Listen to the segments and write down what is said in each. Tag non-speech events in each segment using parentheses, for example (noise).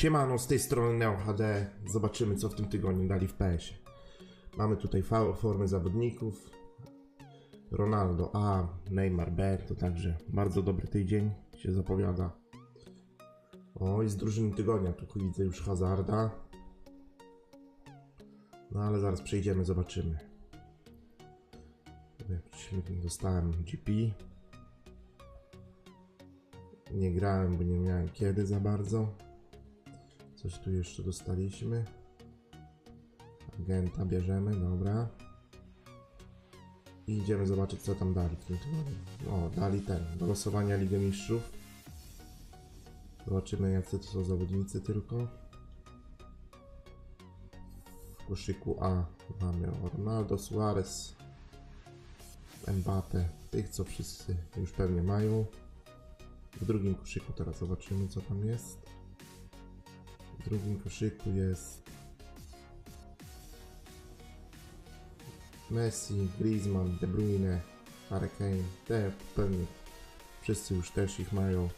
Siemano, z tej strony Neo HD. Zobaczymy, co w tym tygodniu dali w PS-ie. Mamy tutaj formy zawodników. Ronaldo A, Neymar B, to także bardzo dobry tydzień się zapowiada. O, i z drużyny tygodnia, tu widzę już Hazarda. No ale zaraz przejdziemy, zobaczymy. Dostałem GP. Nie grałem, bo nie miałem kiedy za bardzo. Coś tu jeszcze dostaliśmy. Agenta bierzemy, dobra. I idziemy zobaczyć, co tam dali w tym tygodniu. O, dali ten, do losowania Ligę Mistrzów. Zobaczymy, jacy to są zawodnicy tylko. W koszyku A mamy Ronaldo, Suarez, Mbappe, tych, co wszyscy już pewnie mają. W drugim koszyku teraz zobaczymy, co tam jest. W drugim koszyku jest Messi, Griezmann, De Bruyne, Harry. Te pewnie wszyscy już też ich mają.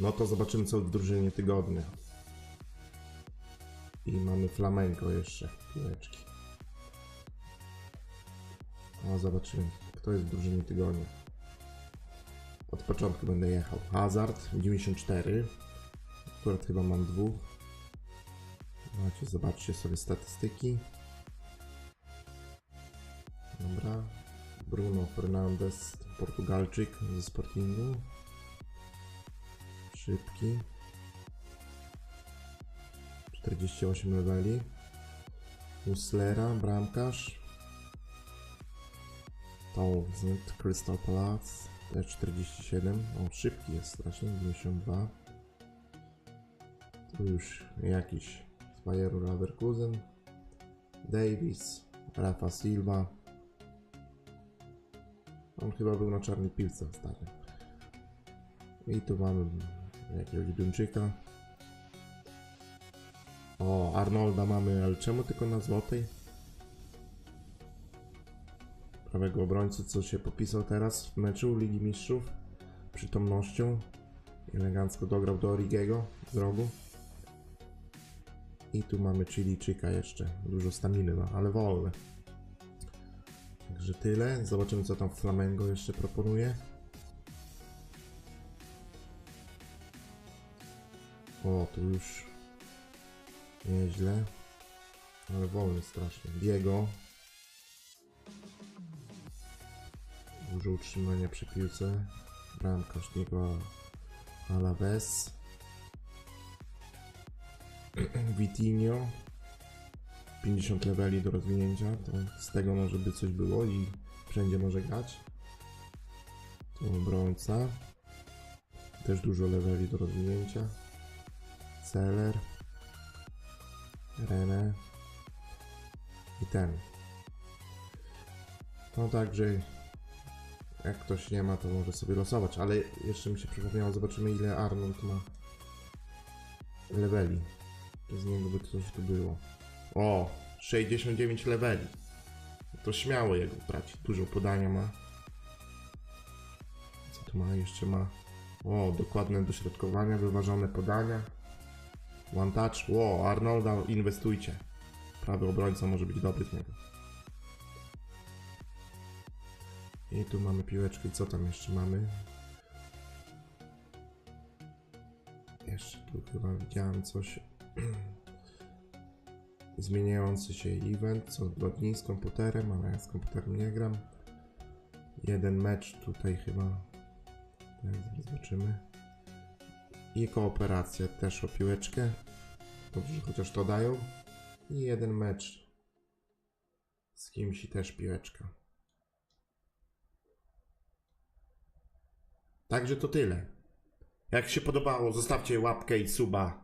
No to zobaczymy co w drużynie tygodnia. I mamy Flamengo jeszcze, piłeczki. No zobaczymy, kto jest w drużynie tygodnia. Od początku będę jechał. Hazard 94. Akurat chyba mam dwóch. Macie, zobaczcie sobie statystyki. Dobra. Bruno Fernandes, Portugalczyk ze Sportingu. Szybki. 48 leveli. Muslera, bramkarz. Townsend, Crystal Palace. Też 47. O, szybki jest strasznie, 92. Tu już jakiś z Bayeru Leverkusen. Davis, Rafa Silva. On chyba był na czarnej piłce ostatnio. I tu mamy jakiegoś Duńczyka. O, Arnolda mamy, ale czemu tylko na złotej? Prawego obrońcy, co się popisał teraz w meczu Ligi Mistrzów. Przytomnością. Elegancko dograł do Origiego z rogu. I tu mamy Chilijczyka jeszcze. Dużo staminy ma, ale wolne. Także tyle. Zobaczymy co tam Flamengo jeszcze proponuje. O, tu już nieźle. Ale wolny strasznie. Diego. Dużo utrzymania przy piłce. Bramkarz Diego Alaves. Vitinho 50 leveli do rozwinięcia, to z tego może by coś było i wszędzie może grać. Tu obrońca. Też dużo leveli do rozwinięcia. Celer. René. I ten. No także jak ktoś nie ma, to może sobie losować, ale jeszcze mi się przypomniało, zobaczymy ile Arnold ma leveli. Z by coś tu było. O, 69 leveli. To śmiało jego brać. Dużo podania ma. Co tu ma? Jeszcze ma. O, dokładne dośrodkowania, wyważone podania. One touch. O, Arnolda inwestujcie. Prawy obrońca może być dobry z niego. I tu mamy piłeczkę. Co tam jeszcze mamy? Jeszcze tu chyba widziałem coś. (clears throat) Zmieniający się event co dwa dni z komputerem, ale ja z komputerem nie gram. Jeden mecz tutaj chyba. Tak, zobaczymy. I kooperacja też o piłeczkę. Dobrze, chociaż to dają. I jeden mecz z kimś i też piłeczka. Także to tyle. Jak się podobało, zostawcie łapkę i suba.